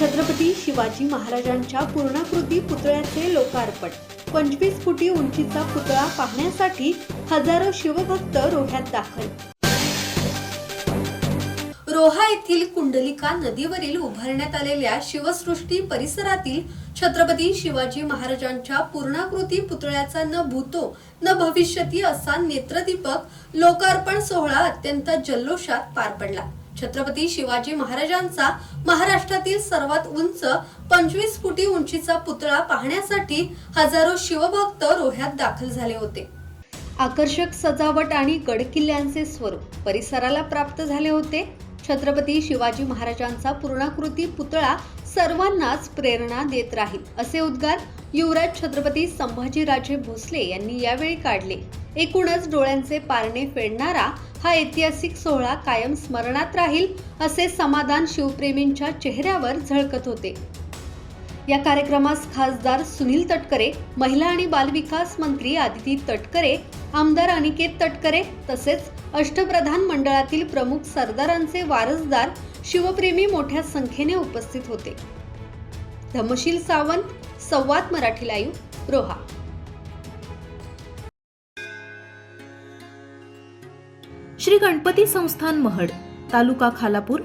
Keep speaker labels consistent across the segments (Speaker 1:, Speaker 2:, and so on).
Speaker 1: छत्रपती शिवाजी महाराजांच्या पूर्णाकृती पुतळ्याचे लोकार्पण. पंचवीस फुटी उंचीचा पुतळा पाहण्यासाठी हजारो शिवभक्त रोह्यात दाखल रोहा येथील कुंडलिका नदीवरील उभारण्यात आलेल्या शिवसृष्टी परिसरातील छत्रपती शिवाजी महाराजांच्या पूर्णाकृती पुतळ्याचा न भूतो न भविष्यती असा नेत्रदीपक लोकार्पण सोहळा अत्यंत जल्लोषात पार पडला. छत्रपती शिवाजी महाराजांचा महाराष्ट्रातील सर्वात उंच पंचवीस फुटी उंचीचा पुतळा पाहण्यासाठी हजारो शिवभक्त रोह्यात दाखल झाले होते. आकर्षक सजावट आणि गडकिल्ल्यांचे स्वरूप परिसराला प्राप्त झाले होते. छत्रपती शिवाजी महाराजांचा पूर्णाकृती पुतळा सर्वांनाच प्रेरणा देत राहील असे उद्गार युवराज छत्रपती संभाजीराजे भोसले यांनी यावेळी काढले. एकूणच डोळ्यांचे पारणे फेडणारा हा ऐतिहासिक सोहळा कायम स्मरणात राहील असे समाधान शिवप्रेमींच्या चेहऱ्यावर झळकत होते. या कार्यक्रमास खासदार सुनील तटकरे महिला आणि बालविकास मंत्री आदिती तटकरे आमदार अनिकेत तटकरे तसेच अष्टप्रधान मंडळातील प्रमुख सरदारांचे वारसदार शिवप्रेमी मोठ्या संख्येने उपस्थित होते. धमशील सावंत संवाद मराठी लाईव्ह रोहा.
Speaker 2: श्री गणपती संस्थान महड तालुका खालापूर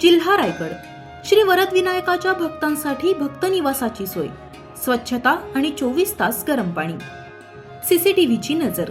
Speaker 2: जिल्हा रायगड. श्री वरद विनायकाच्या भक्तांसाठी भक्त निवासाची सोय स्वच्छता आणि चोवीस तास गरम पाणी. सीसीटीव्हीची नजर.